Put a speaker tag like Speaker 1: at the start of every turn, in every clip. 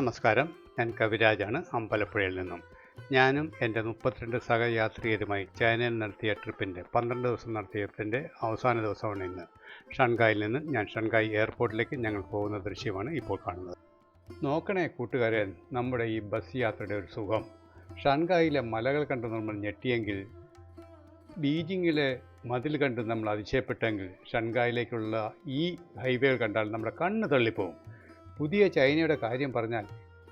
Speaker 1: നമസ്കാരം. ഞാൻ കവിരാജാണ് അമ്പലപ്പുഴയിൽ നിന്നും. ഞാനും എന്റെ മുപ്പത്തിരണ്ട് സഹയാത്രികരുമായി ചൈനയിൽ നടത്തിയ ട്രിപ്പിന്റെ പന്ത്രണ്ട് ദിവസം നടത്തിയ ട്രിപ്പിന്റെ അവസാന ദിവസമാണ് ഇന്ന്. ഷൺഗായിൽ നിന്ന് ഞാൻ ഷൺഗായ് എയർപോർട്ടിലേക്ക് ഞങ്ങൾ പോകുന്ന ദൃശ്യമാണ് ഇപ്പോൾ കാണുന്നത്. നോക്കണേ കൂട്ടുകാരെ നമ്മുടെ ഈ ബസ് യാത്രയുടെ ഒരു സുഖം. ഷൺഗായിലെ മലകൾ കണ്ട് നമ്മൾ ഞെട്ടിയെങ്കിൽ ബീജിങ്ങിലെ മതിൽ കണ്ട് നമ്മൾ അതിശയപ്പെട്ടെങ്കിൽ ഷൺഗായിലേക്കുള്ള ഈ ഹൈവേകൾ കണ്ടാൽ നമ്മുടെ കണ്ണ് തള്ളിപ്പോവും പുതിയ ചൈനയുടെ കാര്യം പറഞ്ഞാൽ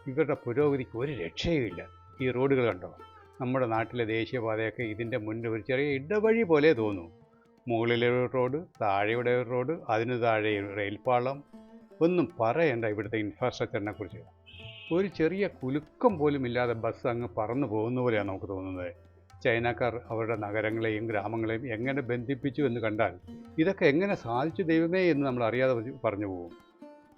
Speaker 1: ഇവരുടെ പുരോഗതിക്ക് ഒരു രക്ഷയുമില്ല. ഈ റോഡുകൾ കണ്ടോ? നമ്മുടെ നാട്ടിലെ ദേശീയപാതയൊക്കെ ഇതിന്റെ മുന്നിൽ ഒരു ചെറിയ ഇടവഴി പോലെ തോന്നും. മുകളിലെ ഒരു റോഡ് താഴെയുടെ ഒരു റോഡ് അതിന് താഴെ റെയിൽപ്പാളം ഒന്നും പറയണ്ട ഇവിടുത്തെ ഇൻഫ്രാസ്ട്രക്ചറിനെ കുറിച്ച്. ഒരു ചെറിയ കുലുക്കം പോലും ഇല്ലാതെ ബസ് അങ്ങ് പറന്നു പോകുന്ന പോലെയാണ് നമുക്ക് തോന്നുന്നത്. ചൈനക്കാർ അവരുടെ നഗരങ്ങളെയും ഗ്രാമങ്ങളെയും എങ്ങനെ ബന്ധിപ്പിച്ചു എന്ന് കണ്ടാൽ ഇതൊക്കെ എങ്ങനെ സാധിച്ചു ദൈവമേ എന്ന് നമ്മൾ അറിയാതെ പറഞ്ഞു പോകും.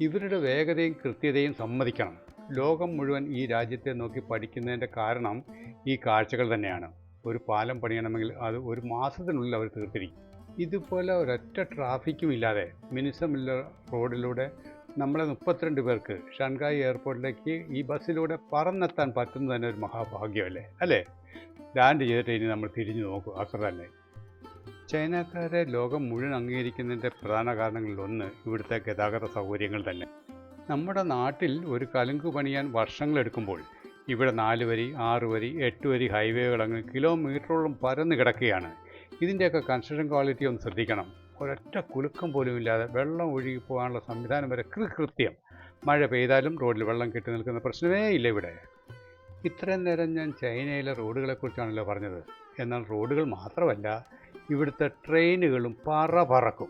Speaker 1: ഇവരുടെ വേഗതയും കൃത്യതയും സമ്മതിക്കണം. ലോകം മുഴുവൻ ഈ രാജ്യത്തെ നോക്കി പഠിക്കുന്നതിന്റെ കാരണം ഈ കാഴ്ചകൾ തന്നെയാണ്. ഒരു പാലം പണിയണമെങ്കിൽ അത് ഒരു മാസത്തിനുള്ളിൽ അവർ തീർത്തിരിക്കും. ഇതുപോലെ ഒരൊറ്റ ട്രാഫിക്കും ഇല്ലാതെ മിനിസമില്ല റോഡിലൂടെ നമ്മളെ മുപ്പത്തിരണ്ട് പേർക്ക് ഷാൻഗായ് എയർപോർട്ടിലേക്ക് ഈ ബസ്സിലൂടെ പറന്നെത്താൻ പറ്റുന്നത് തന്നെ ഒരു മഹാഭാഗ്യമല്ലേ? അല്ലേ? ലാൻഡ് ചെയ്തിട്ട് ഇനി നമ്മൾ തിരിഞ്ഞു നോക്കും. അത്ര തന്നെ. ചൈനക്കാരെ ലോകം മുഴുവൻ അംഗീകരിക്കുന്നതിന്റെ പ്രധാന കാരണങ്ങളിലൊന്ന് ഇവിടുത്തെ ഗതാഗത സൗകര്യങ്ങൾ തന്നെ. നമ്മുടെ നാട്ടിൽ ഒരു കലുങ്ക് പണിയാൻ വർഷങ്ങളെടുക്കുമ്പോൾ ഇവിടെ നാല് വരി ആറ് വരി എട്ട് വരി ഹൈവേകൾ അങ്ങ് കിലോമീറ്ററോളം പരന്ന് കിടക്കുകയാണ്. ഇതിന്റെയൊക്കെ കൺസ്ട്രക്ഷൻ ക്വാളിറ്റി ഒന്ന് ശ്രദ്ധിക്കണം. ഒരൊറ്റ കുലുക്കം പോലും ഇല്ലാതെ വെള്ളം ഒഴുകി പോകാനുള്ള സംവിധാനം വരെ കൃത്യം. മഴ പെയ്താലും റോഡിൽ വെള്ളം കെട്ടി നിൽക്കുന്ന പ്രശ്നമേ ഇല്ല ഇവിടെ. ഇത്രയും നേരം ഞാൻ ചൈനയിലെ റോഡുകളെക്കുറിച്ചാണല്ലോ പറഞ്ഞത്. എന്നാൽ റോഡുകൾ മാത്രമല്ല ഇവിടുത്തെ ട്രെയിനുകളും പറ പറക്കും.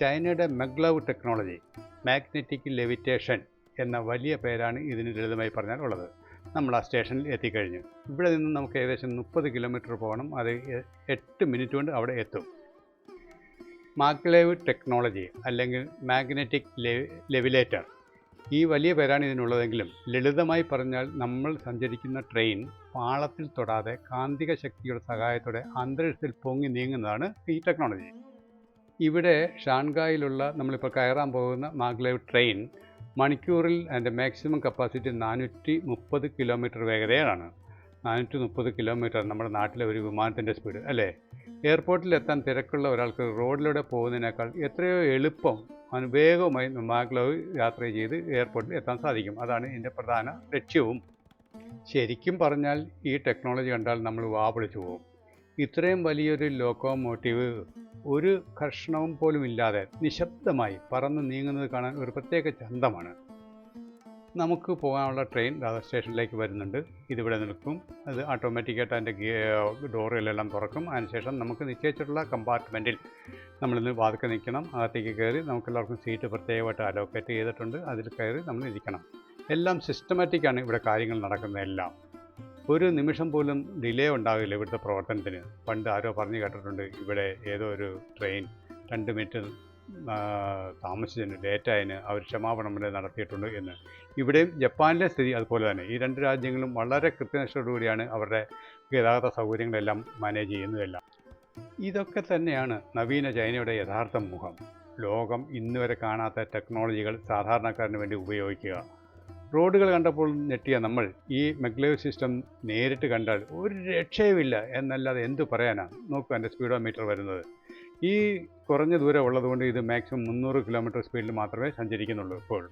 Speaker 1: ചൈനയുടെ മെഗ്ലവ് ടെക്നോളജി മാഗ്നറ്റിക് ലെവിറ്റേഷൻ എന്ന വലിയ പേരാണ് ഇതിന് ലളിതമായി പറഞ്ഞാൽ ഉള്ളത്. നമ്മൾ ആ സ്റ്റേഷനിൽ എത്തിക്കഴിഞ്ഞു. ഇവിടെ നിന്ന് നമുക്ക് ഏകദേശം മുപ്പത് കിലോമീറ്റർ പോകണം. അത് എട്ട് മിനിറ്റ് കൊണ്ട് അവിടെ എത്തും. മാഗ്ലേവ് ടെക്നോളജി അല്ലെങ്കിൽ മാഗ്നറ്റിക് ലെവിലേറ്റർ ഈ വലിയ പേരാണ് ഇതിനുള്ളതെങ്കിലും ലളിതമായി പറഞ്ഞാൽ നമ്മൾ സഞ്ചരിക്കുന്ന ട്രെയിൻ പാളത്തിൽ തൊടാതെ കാന്തിക ശക്തിയുടെ സഹായത്തോടെ അന്തരീക്ഷത്തിൽ പൊങ്ങി നീങ്ങുന്നതാണ് ഈ ടെക്നോളജി. ഇവിടെ ഷാൻഗായിലുള്ള നമ്മളിപ്പോൾ കയറാൻ പോകുന്ന മാഗ്ലേവ് ട്രെയിൻ മണിക്കൂറിൽ അതിന്റെ മാക്സിമം കപ്പാസിറ്റി നാനൂറ്റി മുപ്പത് കിലോമീറ്റർ വേഗതയാണ് നാനൂറ്റി മുപ്പത് കിലോമീറ്റർ നമ്മുടെ നാട്ടിലെ ഒരു വിമാനത്തിന്റെ സ്പീഡ് അല്ലേ? എയർപോർട്ടിൽ എത്താൻ തിരക്കുള്ള ഒരാൾക്ക് റോഡിലൂടെ പോകുന്നതിനേക്കാൾ എത്രയോ എളുപ്പം അവന് വേഗവുമായി മാഗ്ലവ് യാത്ര ചെയ്ത് എയർപോർട്ടിൽ എത്താൻ സാധിക്കും. അതാണ് ഇതിന്റെ പ്രധാന ലക്ഷ്യവും. ശരിക്കും പറഞ്ഞാൽ ഈ ടെക്നോളജി കണ്ടാൽ നമ്മൾ വാ പൊളിച്ചു പോകും. ഇത്രയും വലിയൊരു ലോക്കോമോട്ടീവ് ഒരു കർഷണവും പോലും ഇല്ലാതെ നിശബ്ദമായി പറന്ന് നീങ്ങുന്നത് കാണാൻ ഒരു പ്രത്യേക ചന്തമാണ്. നമുക്ക് പോകാനുള്ള ട്രെയിൻ രാധാ സ്റ്റേഷനിലേക്ക് വരുന്നുണ്ട്. ഇതിവിടെ നിൽക്കും. അത് ഓട്ടോമാറ്റിക്കായിട്ട് അതിന്റെ ഡോറുകളെല്ലാം തുറക്കും. അതിനുശേഷം നമുക്ക് നിശ്ചയിച്ചിട്ടുള്ള കമ്പാർട്ട്മെന്റിൽ നമ്മളിന്ന് വാതിക്കെ നിൽക്കണം. അകത്തേക്ക് കയറി നമുക്ക് എല്ലാവർക്കും സീറ്റ് പ്രത്യേകമായിട്ട് അലോക്കേറ്റ് ചെയ്തിട്ടുണ്ട്. അതിൽ കയറി നമ്മൾ ഇരിക്കണം. എല്ലാം സിസ്റ്റമാറ്റിക്കാണ് ഇവിടെ കാര്യങ്ങൾ നടക്കുന്നതെല്ലാം ഒരു നിമിഷം പോലും ഡിലേ ഉണ്ടാവില്ല ഇവിടുത്തെ പ്രവർത്തനത്തിന്. പണ്ട് ആരോ പറഞ്ഞു കേട്ടിട്ടുണ്ട് ഇവിടെ ഏതോ ഒരു ട്രെയിൻ രണ്ട് മിനിറ്റ് താമസിച്ചതിന് ലേറ്റായതിന് അവർ ക്ഷമാപണം വരെ നടത്തിയിട്ടുണ്ട് എന്ന്. ഇവിടെയും ജപ്പാനിലെ സ്ഥിതി അതുപോലെ തന്നെ. ഈ രണ്ട് രാജ്യങ്ങളും വളരെ കൃത്യനിഷ്ഠയോടുകൂടിയാണ് അവരുടെ ഗതാഗത സൗകര്യങ്ങളെല്ലാം മാനേജ് ചെയ്യുന്നതെല്ലാം. ഇതൊക്കെ തന്നെയാണ് നവീന ചൈനയുടെ യഥാർത്ഥ മുഖം. ലോകം ഇന്ന് വരെ കാണാത്ത ടെക്നോളജികൾ സാധാരണക്കാരന് വേണ്ടി ഉപയോഗിക്കുക. റോഡുകൾ കണ്ടപ്പോൾ ഞെട്ടിയ നമ്മൾ ഈ മെഗ്ലേവ് സിസ്റ്റം നേരിട്ട് കണ്ടാൽ ഒരു രക്ഷയുമില്ല എന്നല്ലാതെ എന്തു പറയാനാണ് നോക്കൂ എന്റെ സ്പീഡോമീറ്റർ വരുന്നത്. ഈ കുറഞ്ഞ ദൂരം ഉള്ളതുകൊണ്ട് ഇത് മാക്സിമം മുന്നൂറ് കിലോമീറ്റർ സ്പീഡിൽ മാത്രമേ സഞ്ചരിക്കുന്നുള്ളൂ ഇപ്പോൾ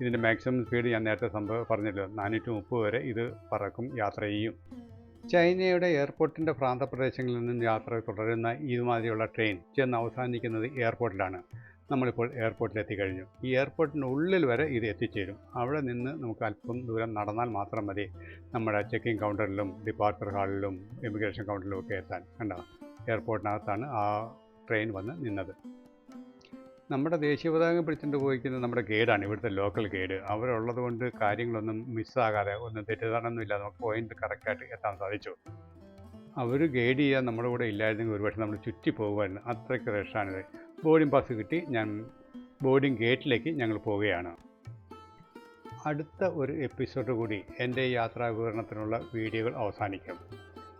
Speaker 1: ഇതിന്റെ മാക്സിമം സ്പീഡ് ഞാൻ നേരത്തെ സംഭവം പറഞ്ഞല്ലോ നാനൂറ്റി മുപ്പത് വരെ ഇത് പറക്കും യാത്ര ചെയ്യും. ചൈനയുടെ എയർപോർട്ടിന്റെ പ്രാന്തപ്രദേശങ്ങളിൽ നിന്നും യാത്ര തുടരുന്ന ഇതുമാതിരിയുള്ള ട്രെയിൻ ചെന്ന് അവസാനിക്കുന്നത് എയർപോർട്ടിലാണ് നമ്മളിപ്പോൾ എയർപോർട്ടിൽ എത്തിക്കഴിഞ്ഞു ഈ എയർപോർട്ടിന്റെ ഉള്ളിൽ വരെ ഇത് എത്തിച്ചേരും. അവിടെ നിന്ന് നമുക്ക് അല്പം ദൂരം നടന്നാൽ മാത്രം മതി. നമ്മുടെ ചെക്കിംഗ് കൗണ്ടറിലും ഡിപ്പാർച്ചർ ഹാളിലും ഇമിഗ്രേഷൻ കൗണ്ടറിലും ഒക്കെ എത്താൻ. കണ്ടോ? എയർപോർട്ടിനകത്താണ് ആ ട്രെയിൻ വന്ന് നിന്നത്. നമ്മുടെ ദേശീയ പതാകം പിടിച്ചുകൊണ്ട് പോയിക്കുന്ന നമ്മുടെ ഗൈഡാണ് ഇവിടുത്തെ ലോക്കൽ ഗൈഡ്. അവരുള്ളത് കൊണ്ട് കാര്യങ്ങളൊന്നും മിസ്സാകാതെ ഒന്നും തെറ്റിദ്ധാരണയൊന്നുമില്ലാതെ നമുക്ക് പോയിന്റ് കറക്റ്റായിട്ട് എത്താൻ സാധിച്ചു. അവർ ഗൈഡ് ചെയ്യാൻ നമ്മുടെ കൂടെ ഇല്ലായിരുന്നെങ്കിൽ ഒരുപക്ഷെ നമ്മൾ ചുറ്റി പോകുമായിരുന്നു. അത്രയ്ക്ക് റഷാണിത് ബോർഡിംഗ് പാസ് കിട്ടി. ഞാൻ ബോർഡിംഗ് ഗേറ്റിലേക്ക് ഞങ്ങൾ പോവുകയാണ്. അടുത്ത ഒരു എപ്പിസോഡ് കൂടി എന്റെ യാത്രാ വിവരണത്തിനുള്ള വീഡിയോകൾ അവസാനിക്കും.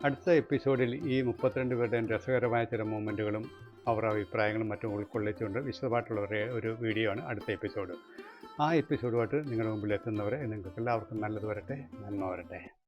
Speaker 1: അടുത്ത എപ്പിസോഡിൽ ഈ മുപ്പത്തിരണ്ട് പേരുടെയും രസകരമായ ചില മൂമെന്റുകളും അവരുടെ അഭിപ്രായങ്ങളും മറ്റും ഉൾക്കൊള്ളിച്ചുകൊണ്ട് വിശദമായിട്ടുള്ള ഒരു വീഡിയോ ആണ് അടുത്ത എപ്പിസോഡ്. ആ എപ്പിസോഡുമായിട്ട് നിങ്ങളുടെ മുമ്പിൽ എത്തുന്നവരെ നിങ്ങൾക്ക് എല്ലാവർക്കും നല്ലത് വരട്ടെ നന്മ വരട്ടെ.